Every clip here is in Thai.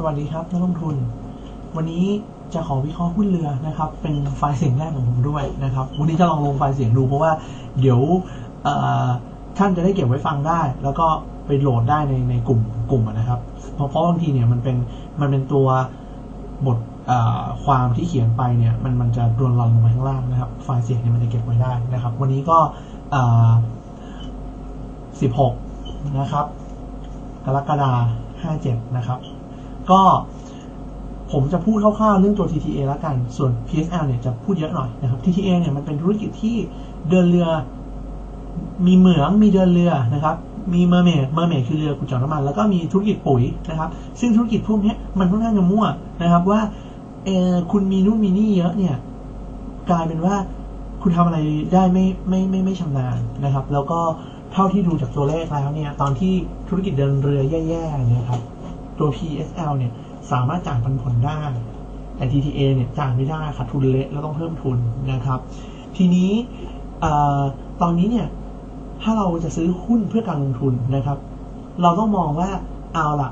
สวัสดีครับนักลงทุน วันนี้จะขอวิเคราะห์หุ้นเรือนะครับ เป็นไฟล์เสียงแรกของผมด้วยนะครับ วันนี้จะลองลงไฟล์เสียงดูเพราะว่าเดี๋ยวท่านจะได้เก็บไว้ฟังได้ แล้วก็ไปโหลดได้ในในกลุ่มกลุ่มนะครับ เพราะเพราะบางทีเนี่ยมันเป็นมันเป็นตัวบทความที่เขียนไปเนี่ยมันมันจะรวนรันลงมาข้างล่างนะครับ ไฟล์เสียงเนี่ยมันจะเก็บไว้ได้นะครับ วันนี้ก็สิบหกนะครับกรกฎาห้าเจ็ดนะครับ ก็ผมจะพูดคร่าวๆเรื่องตัว TTA แล้วกัน ส่วน PSL เนี่ยจะพูดเยอะหน่อยนะครับ TTA เนี่ยมันเป็นธุรกิจที่เดินเรือ มีเหมือง มีเดินเรือนะครับ มีเมอร์เมดเมอร์เมดคือเรือขุดเจาะน้ำมัน แล้วก็มีธุรกิจปุ๋ยนะครับ ซึ่งธุรกิจพวกนี้มันค่อนข้างจะมั่วนะครับว่าเออคุณมีนู่นมีนี่เยอะเนี่ย กลายเป็นว่าคุณทำอะไรได้ไม่ไม่ไม่ไม่ชำนาญนะครับ แล้วก็เท่าที่ดูจากตัวเลขแล้วเนี่ย ตอนที่ธุรกิจเดินเรือแย่ๆเนี่ยครับ ตัว PSL เนี่ยสามารถจ่ายปันผลได้ แต่ TTA เนี่ยจ่ายไม่ได้ขาดทุนเละแล้วต้องเพิ่มทุนนะครับ ทีนี้ตอนนี้เนี่ยถ้าเราจะซื้อหุ้นเพื่อการลงทุนนะครับ เราต้องมองว่าเอาละ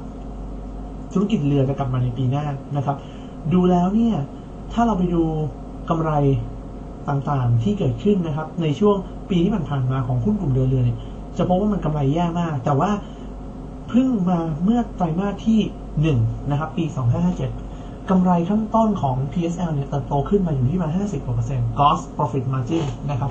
ธุรกิจเรือจะกลับมาในปีหน้านะครับ ดูแล้วเนี่ย ถ้าเราไปดูกำไรต่างๆที่เกิดขึ้นนะครับ ในช่วงปีที่ผ่านมาของหุ้นกลุ่มเรือเรือเนี่ยจะพบว่ามันกำไรแย่มาก แต่ว่า เพิ่งมาเมื่อไตรมาสที่ 1 นะครับ ปี 2557 กำไรขั้นต้นของ PSL เนี่ยเติบโตขึ้นมาอยู่ที่มา50กว่าเปอร์เซ็นต์ gross profit margin นะครับ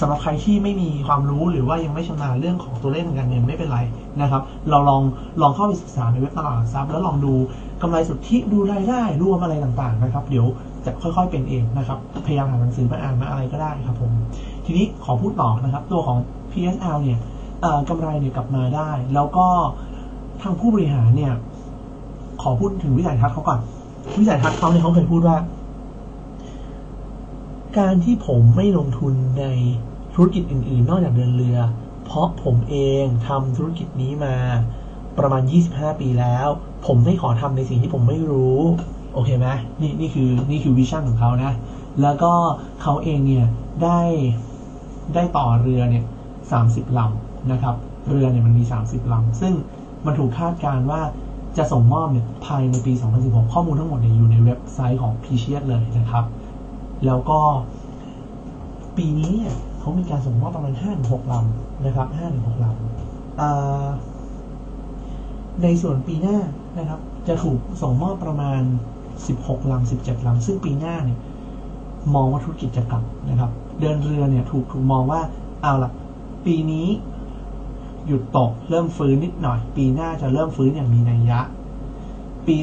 สำหรับใครที่ไม่มีความรู้หรือว่ายังไม่ชำนาญเรื่องของตัวเลขทางการเงินไม่เป็นไรนะครับ เราลองลองเข้าไปศึกษาในเว็บตลาดทรัพย์แล้วลองดูกำไรสุทธิดูรายได้รวมอะไรต่างๆนะครับ เดี๋ยวจะค่อยๆเป็นเองนะครับ พยายามหาหนังสือมาอ่านมาอะไรก็ได้ครับผม ทีนี้ขอพูดต่อนะครับ ตัวของ PSL เนี่ย กำไรเนี่ยกลับมาได้ แล้วก็ทางผู้บริหารเนี่ย ขอพูดถึงวิสัยทัศน์เขาก่อนวิสัยทัศน์เขาเนี่ยเขาเคยพูดว่า การที่ผมไม่ลงทุนในธุรกิจอื่น ๆ นอกจากเดินเรือ เพราะผมเองทำธุรกิจนี้มาประมาณ 25 ปีแล้ว ผมไม่ขอทำในสิ่งที่ผมไม่รู้ โอเคไหมนี่นี่คือนี่คือวิชั่นของเขานะ แล้วก็เขาเองเนี่ยได้ได้ต่อเรือเนี่ย 30ลำ นะครับ เรือเนี่ยมันมี 30 ลำ ซึ่งมันถูกคาดการว่าจะส่งมอบเนี่ยภายในปี 2016 ข้อมูลทั้งหมดเนี่ยอยู่ในเว็บไซต์ของ p ีเชียเลยนะครับ แล้วก็ปีนี้เนี่ยเขามีการส่งมอบประมาณ 5-6 ลำนะครับ5-6 ลำในส่วนปีหน้านะครับ จะถูกส่งมอบประมาณ 16 ลำ 17 ลำ ซึ่งปีหน้าเนี่ยมองว่าธุรกิจจะกลับนะครับ เดินเรือเนี่ยถูกถูกมองว่าเอาละปีนี้ หยุดตกเริ่มฟื้นนิดหน่อย ปีหน้าจะเริ่มฟื้นอย่างมีนัยยะ ปี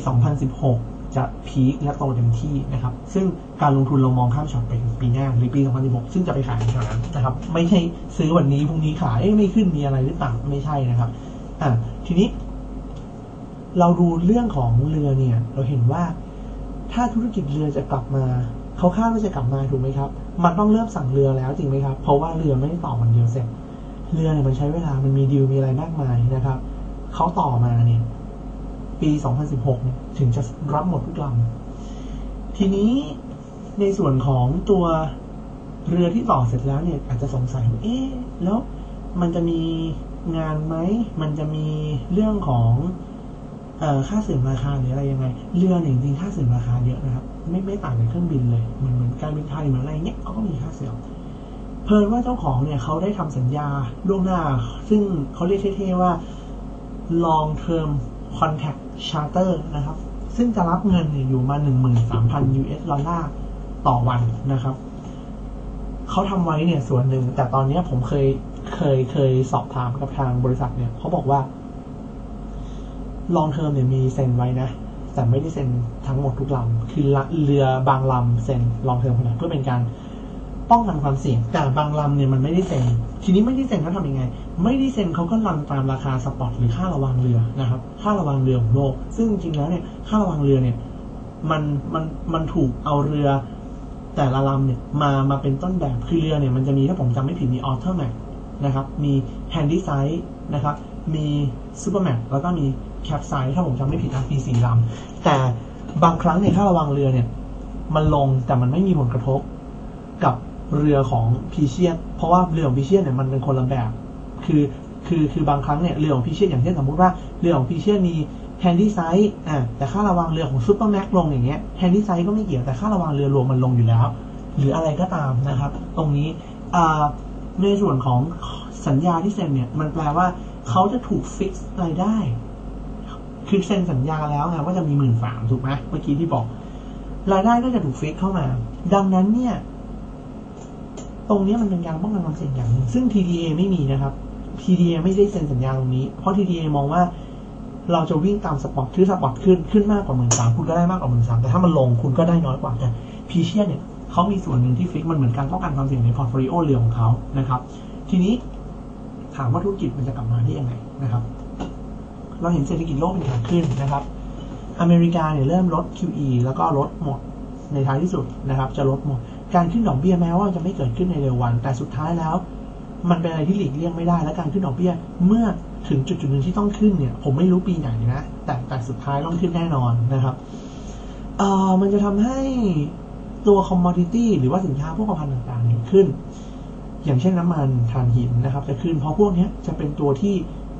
2016 จะพีคและโตเต็มที่นะครับ ซึ่งการลงทุนเรามองข้ามช็อตไปถึงปีหน้าหรือปี 2016 ซึ่งจะไปขายในแถวนั้นนะครับ ไม่ใช่ซื้อวันนี้พรุ่งนี้ขายไม่ขึ้นมีอะไรหรือเปล่าไม่ใช่นะครับอ่าทีนี้ เราดูเรื่องของเรือเนี่ย เราเห็นว่าถ้าธุรกิจเรือจะกลับมาเขาคาดว่าจะกลับมาถูกไหมครับ มันต้องเริ่มสั่งเรือแล้วจริงไหมครับ เพราะว่าเรือไม่ได้ต่อวันเดียวเสร็จ เรือเนี่ยมันใช้เวลามันมีดีลมีอะไรมากมายนะครับเขาต่อมาเนี่ย ปี 2016เนี่ยถึงจะรับหมดทุกลำทีนี้ในส่วนของตัวเรือที่ต่อเสร็จแล้วเนี่ย อาจจะสงสัยว่าเอ๊ะแล้วมันจะมีงานไหม มันจะมีเรื่องของเอ่อค่าเสื่อมราคาหรืออะไรยังไง เรือเนี่ยจริงค่าเสื่อมราคาเยอะนะครับ ไม่ไม่ต่างจากเครื่องบินเลย เหมือนเหมือนการบินไทยเหมือนอะไรเงี้ยเขาก็มีค่าเสื่อม เพิ่นว่าเจ้าของเนี่ยเขาได้ทำสัญญาล่วงหน้า ซึ่งเขาเรียกเท่ๆว่า long term contract charter นะครับ ซึ่งจะรับเงินเนี่ยอยู่มา 13,000 US ดอลลาร์ต่อวันนะครับ เขาทำไว้เนี่ยส่วนหนึ่ง แต่ตอนนี้ผมเคยเคยเคยสอบถามกับทางบริษัทเนี่ย เขาบอกว่า long term เนี่ยมีเซ็นไว้นะ แต่ไม่ได้เซ็นทั้งหมดทุกลำ คือเรือบางลำเซ็น long term ขนาดเพื่อเป็นการ ป้องกันความเสี่ยง แต่บางลำเนี่ยมันไม่ได้เซ็น ทีนี้ไม่ได้เซ็นเขาทำยังไง ไม่ได้เซ็นเขาก็รันตามราคาสปอตหรือค่าระวังเรือนะครับ ค่าระวังเรือของโลก ซึ่งจริงแล้วเนี่ย ค่าระวังเรือเนี่ย มัน มัน มันถูกเอาเรือแต่ละลำเนี่ยมา มาเป็นต้นแบบ คือเรือเนี่ยมันจะมีถ้าผมจำไม่ผิดมีออเทอร์แมกนะครับ มีแฮนดี้ไซส์นะครับ มีซูเปอร์แมกแล้วก็มีแคปไซส์ถ้าผมจำไม่ผิดนะมีสี่ลำ แต่บางครั้งเนี่ยค่าระวังเรือเนี่ย มันลงแต่มันไม่มีผลกระทบกับ เรือของพีเชียนเพราะว่าเรือของพีเชียนเนี่ยมันเป็นคนละแบบ คือคือคือบางครั้งเนี่ยเรือของพีเชียนอย่างเช่นสมมติว่าเรือของพีเชียนมีแฮนดี้ไซส์อะแต่ค่าระวังเรือของซูเปอร์แม็กลงอย่างเงี้ยแฮนดี้ไซส์ก็ไม่เกี่ยวแต่ค่าระวังเรือรวมมันลงอยู่แล้ว หรืออะไรก็ตามนะครับ ตรงนี้อ่าในส่วนของสัญญาที่เซ็นเนี่ยมันแปลว่าเขาจะถูกฟิกซ์รายได้ คือเซ็นสัญญาแล้วไงว่าจะมีหมื่นสามถูกไหมเมื่อกี้ที่บอก รายได้ก็จะถูกฟิกเข้ามา ดังนั้นเนี่ย ตรงนี้มันเป็นการป้องกันความเสี่ยงอย่างหนึ่งซึ่ง TDA ไม่มีนะครับ TDA ไม่ได้เซ็นสัญญาตรงนี้ เพราะ TDA มองว่าเราจะวิ่งตามสปอตคือสปอตขึ้นขึ้นมากกว่าหมื่นสามคุณก็ได้มากกว่าหมื่นสามแต่ถ้ามันลงคุณก็ได้น้อยกว่าแต่พีเชียเนี่ยเขามีส่วนหนึ่งที่ฟิกมันเหมือนการป้องกันความเสี่ยงในพอร์ตโฟลิโอเรือของเขานะครับ ทีนี้ถามว่าธุรกิจมันจะกลับมาได้ยังไงนะครับ เราเห็นเศรษฐกิจโลกเป็นขาขึ้นนะครับ อเมริกาเนี่ยเริ่มลด QE แล้วก็ลดหมดในท้ายที่สุดนะครับ จะลดหมด การขึ้นดอกเบี้ยแม้ว่าจะไม่เกิดขึ้นในเร็ววัน แต่สุดท้ายแล้ว มันเป็นอะไรที่หลีกเลี่ยงไม่ได้ และการขึ้นดอกเบี้ยเมื่อถึงจุดจุดหนึ่งที่ต้องขึ้นเนี่ย ผมไม่รู้ปีไหนนะ แต่แต่สุดท้ายต้องขึ้นแน่นอนนะครับเอ่อมันจะทำให้ตัวคอมมอดิตี้หรือว่าสินค้าพวกพันต่างๆเนี่ยขึ้น อย่างเช่นน้ำมันถ่านหินนะครับ จะขึ้นเพราะพวกนี้จะเป็นตัวที่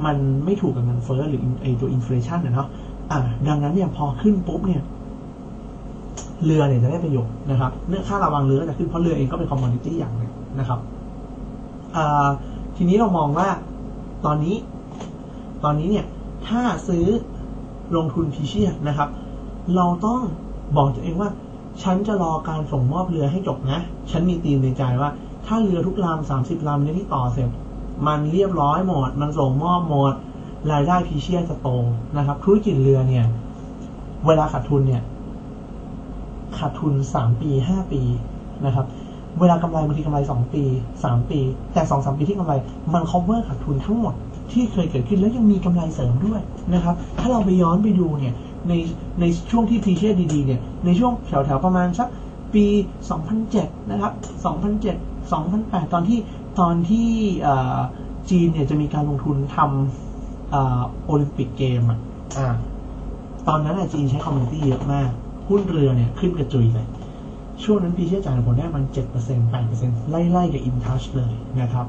มันไม่ถูกกับเงินเฟ้อหรือไอตัวอินฟลชันเนาะอ่าดังนั้นเนี่ยพอขึ้นปุ๊บเนี่ย เรือเนี่ยจะได้ประโยชน์นะครับเนื่องค่าระวังเรือจะขึ้นเพราะเรือเองก็เป็นคอมมอดิตี้อย่างหนึ่งนะครับทีนี้เรามองว่าตอนนี้ ตอนนี้เนี่ยถ้าซื้อลงทุนพิเชียนะครับ เราต้องบอกตัวเองว่า ฉันจะรอการส่งมอบเรือให้จบนะ ฉันมีตีมในใจว่า ถ้าเรือทุกลำสามสิบลำเนี่ยที่ต่อเสร็จ มันเรียบร้อยหมด มันส่งมอบหมด รายได้พิเชียจะโตนะครับ ธุรกิจเรือเนี่ย เวลาขาดทุนเนี่ย ขาดทุนสามปีห้าปีนะครับเวลากำไรบางทีกำไรสองปีสามปี แต่สองสามปีที่กำไร มัน cover ขาดทุนทั้งหมดที่เคยเกิดขึ้นแล้วยังมีกำไรเสริมด้วยนะครับ ถ้าเราไปย้อนไปดูเนี่ยในในช่วงที่พีเชียดีๆเนี่ยในช่วงแถวๆประมาณสักปี 2007 นะครับ 2007 2008 ตอนที่ตอนที่จีนเนี่ยจะมีการลงทุนทำโอลิมปิกเกมอะตอนนั้นจีนใช้คอมมูนิตี้เยอะมาก หุ้นเรือเนี่ยขึ้นกระจุยเลยช่วงนั้นพีเชียจ่ายผลได้มันเจ็ดเปอร์เซ็นต์แปดเปอร์เซ็นต์ไล่ๆกับอินทัชเลยนะครับ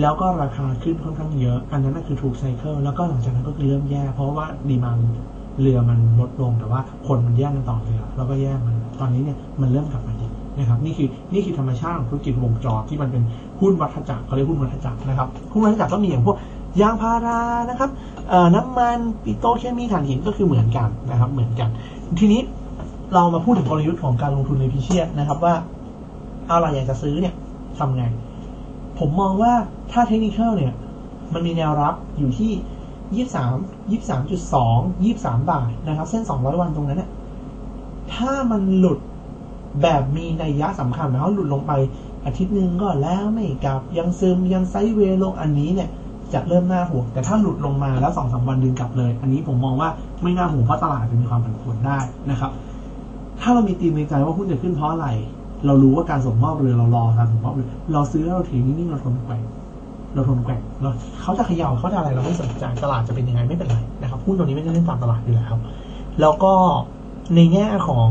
แล้วก็ราคาขึ้นค่อนข้างเยอะ อันนั้นก็คือถูกไซเคิลแล้วก็หลังจากนั้นก็คือเริ่มแย่ เพราะว่าดีมันเรือมันลดลงแต่ว่าคนมันแย่งกันต่อเรือแล้วก็แย่มันตอนนี้เนี่ยมันเริ่มกลับมาดีนะครับ นี่คือนี่คือธรรมชาติของธุรกิจวงจรที่มันเป็นหุ้นวัฏจักรเขาเรียกหุ้นวัฏจักรนะครับหุ้นวัฏจักรก็มีอย่างพวกยางพารานะครับน้ำมันปิโตรเคมีถ่านหินก็คือเหมือนกันนะครับ เหมือนกัน ทีนี้เรามาพูดถึงกลยุทธ์ของการลงทุนในพิเชียนะครับว่าเอาเราอยากจะซื้อเนี่ยทำไง ผมมองว่าถ้าเทคนิคเนี่ย มันมีแนวรับอยู่ที่ยี่สามยี่สามจุดสองยี่สามบาทนะครับ เส้นสองร้อยวันตรงนั้นเนี่ยถ้ามันหลุดแบบมีนัยยะสำคัญหมายความหลุดลงไปอาทิตย์หนึ่งก็แล้วไม่กลับยังซึมยังไซด์เวลงอันนี้เนี่ย จะเริ่มน่าห่วง แต่ถ้าหลุดลงมาแล้วสองสาวันดึงกลับเลย อันนี้ผมมองว่าไม่น่าห่วงเพราะตลาดจะมีความผันผวนได้นะครับ ถ้าเรามีตีมในใจว่าหุ้นจะขึ้นเพราะอะไร เรารู้ว่าการส่งมอบเรือเรารอการส่งมอบเรือเราซื้อแล้วเราถือนิ่งๆเราทนแกว่งเราทนแกว่งเราเขาจะขย่าเขาจะอะไรเราไม่สนใจตลาดจะเป็นยังไงไม่เป็นไรนะครับหุ้นตัวนี้ไม่ได้เล่นตามตลาดอยู่แล้วแล้วก็ในแง่ของ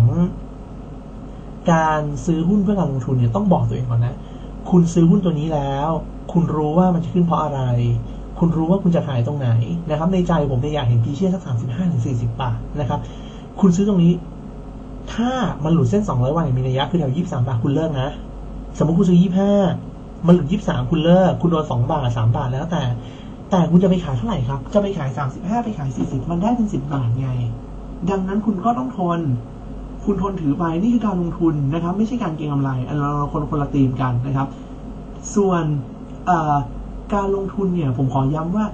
การซื้อหุ้นเพื่อการลงทุนเนี่ยต้องบอกตัวเองก่อนนะ คุณซื้อหุ้นตัวนี้แล้ว คุณรู้ว่ามันจะขึ้นเพราะอะไร คุณรู้ว่าคุณจะขายตรงไหนนะครับ ในใจผมเนี่ยอยากเห็นพีเชียสักสามสิบห้าถึงสี่สิบบาทนะครับ คุณซื้อตรงนี้ ถ้ามันหลุดเส้นสองร้อยวันมีระยะคือแถวยี่สิบสามบาทคุณเลิกนะ สมมติคุณซื้อยี่ห้ามันหลุดยี่สามคุณเลิก คุณโดนสองบาทสามบาทแล้วแต่ แต่คุณจะไปขายเท่าไหร่ครับ จะไปขายสามสิบห้าไปขายสี่สิบมันได้เป็นสิบบาทไง ดังนั้นคุณก็ต้องทน คุณทนถือไปนี่คือการลงทุนนะครับ ไม่ใช่การเก็งกำไรอันเราคนคนละตีมกันนะครับ ส่วนการลงทุนเนี่ยผมขอย้ำว่า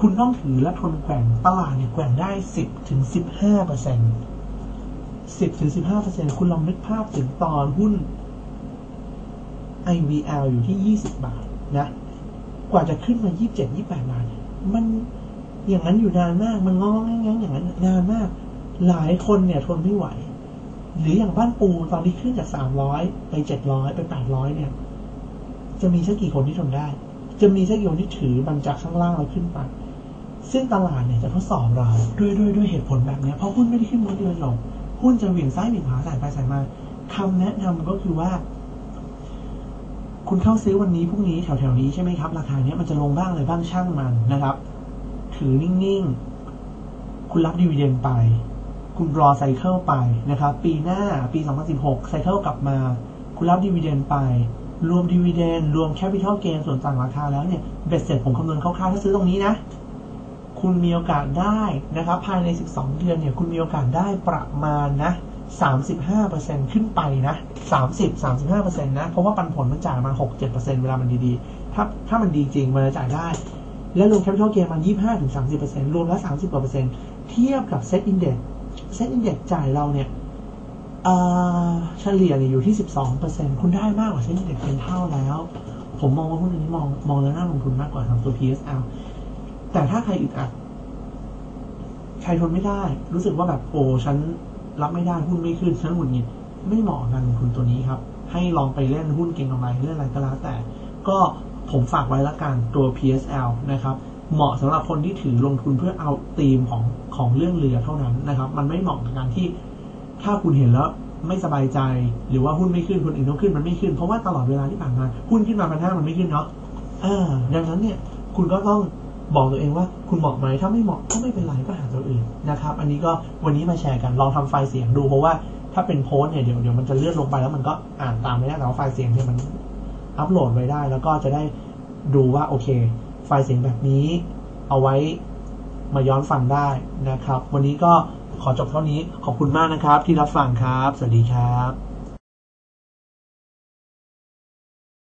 คุณต้องถือและทนแกว่งตลาดเนี่ยแกว่งได้สิบถึงสิบห้าเปอร์เซ็นต์สิบถึงสิบห้าเปอร์เซ็นต์คุณลองนึกภาพถึงตอนหุ้น IVL อยู่ที่ยี่สิบบาทนะกว่าจะขึ้นมายี่สิบเจ็ดยี่แปดบาทมันอย่างนั้นอยู่นานมาก มันงอๆงั้งอย่างนั้นนานมาก หลายคนเนี่ยทนไม่ไหว หรืออย่างบ้านปูตอนที่ขึ้นจากสามร้อยไปเจ็ดร้อยไปแปดร้อยเนี่ย จะมีสักกี่คนที่ทนได้ จะมีสักกี่คนที่ถือมันจากข้างล่างเราขึ้นไปซึ่งตลาดเนี่ยจะทดสอบเราด้วยด้วยด้วยเหตุผลแบบนี้เพราะหุ้นไม่ได้ขึ้นม้วนเดียวลงหุ้นจะเหวี่ยงซ้ายเหวี่ยงขวาสายไปสายมาคำแนะนำก็คือว่า คุณเข้าซื้อวันนี้พรุ่งนี้แถวๆนี้ใช่ไหมครับ ราคาเนี้ยมันจะลงบ้างเลยบ้างช่างมันนะครับ ถือนิ่งๆ คุณรับดีเวเดนไป คุณรอไซเคิลไปนะครับ ปีหน้าปี 2016 ไซเคิลกลับมา คุณรับดีเวเดนไป รวมดีเวเดนรวมแคปิตอลเกนส่วนต่างราคาแล้วเนี่ยเบ็ดเสร็จผมคำนวณคร่าวๆถ้าซื้อตรงนี้นะ คุณมีโอกาสได้นะครับ ภายใน 12 เดือนเนี่ย คุณมีโอกาสได้ประมาณนะ35%ขึ้นไปนะ 30-35%นะ เพราะว่าปันผลมันจ่ายมา6-7%เวลามันดีๆ ถ้าถ้ามันดีจริง มันจะจ่ายได้ แล้วรวมแคปิตอลเกนมัน 25-30%รวมแล้ว 30กว่าเปอร์เซ็นต์เทียบกับเซ็ตอินเด็ก เซ็ตอินเด็กจ่ายเราเนี่ยเฉลี่ยเนี่ยอยู่ที่ 12%คุณได้มากกว่าเซ็ตอินเด็กเป็นเท่าแล้ว ผมมองว่าหุ้นอันนี้มองมองแล้วน่าลงทุนมากกว่าทางตัว PSL แต่ถ้าใครอึดอัดใครทนไม่ได้ รู้สึกว่าแบบโอ้ฉันรับไม่ได้หุ้นไม่ขึ้นฉันหงุดหงิดไม่เหมาะกับการลงทุนตัวนี้ครับ ให้ลองไปเล่นหุ้นเก่งกำไรเล่นอะไรก็แล้วแต่ ก็ผมฝากไว้ละกันตัว PSL นะครับ เหมาะสำหรับคนที่ถือลงทุนเพื่อเอาธีมของของเรื่องเรือเท่านั้นนะครับ มันไม่เหมาะกับการที่ ถ้าคุณเห็นแล้วไม่สบายใจ หรือว่าหุ้นไม่ขึ้นคนอื่นต้องขึ้นมันไม่ขึ้น เพราะว่าตลอดเวลาที่ผ่านมาหุ้นขึ้นมาพันห้ามันไม่ขึ้นเนาะอ่าดังนั้นเนี่ย คุณก็ต้องบอกตัวเองว่าคุณเหมาะไหมถ้าไม่เหมาะก็ไม่เป็นไรก็หาตัวอื่นนะครับ อันนี้ก็วันนี้มาแชร์กันลองทำไฟล์เสียงดูเพราะว่าถ้าเป็นโพสเนี่ยเดี๋ยวเดี๋ยวมันจะเลื่อนลงไปแล้วมันก็อ่านตามไม่ได้แต่ว่าไฟล์เสียงเนี่ยมันอัปโหลดไว้ได้ แล้วก็จะได้ดูว่าโอเค ไฟล์เสียงแบบนี้ เอาไว้มาย้อนฟังได้นะครับ วันนี้ก็ขอจบเท่านี้ขอบคุณมากนะครับที่รับฟังครับ สวัสดีครับ